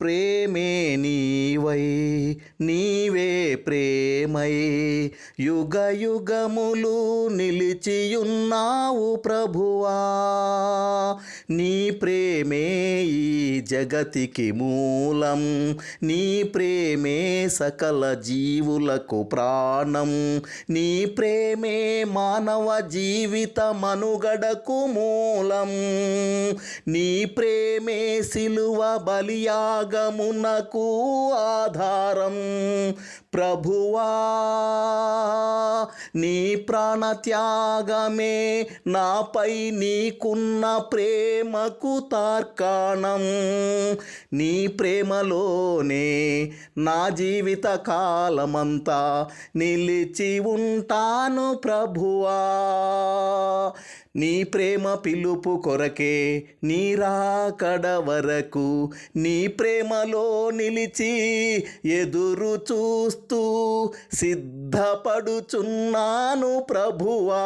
ప్రేమే నీవై నీవే ప్రేమై. యుగ యుగములు నిలిచియున్నావు ప్రభువా. నీ ప్రేమే ఈ జగతికి మూలం. నీ ప్రేమే సకల జీవులకు ప్రాణం. నీ ప్రేమే మానవ జీవిత మనుగడకు మూలం. నీ ప్రేమే సిలువ బలియాగమునకు ఆధారం ప్రభువా. నీ ప్రాణత్యాగమే నాపై నీకున్న ప్రేమకు తార్కాణం. నీ ప్రేమలోనే నా జీవిత కాలమంతా నిలిచి ఉంటాను ప్రభువా. నీ ప్రేమ పిలుపు కొరకే నీ రాకడ వరకు నీ ప్రేమలో నిలిచి ఎదురు చూస్తూ ఉన్నాను ప్రభువా.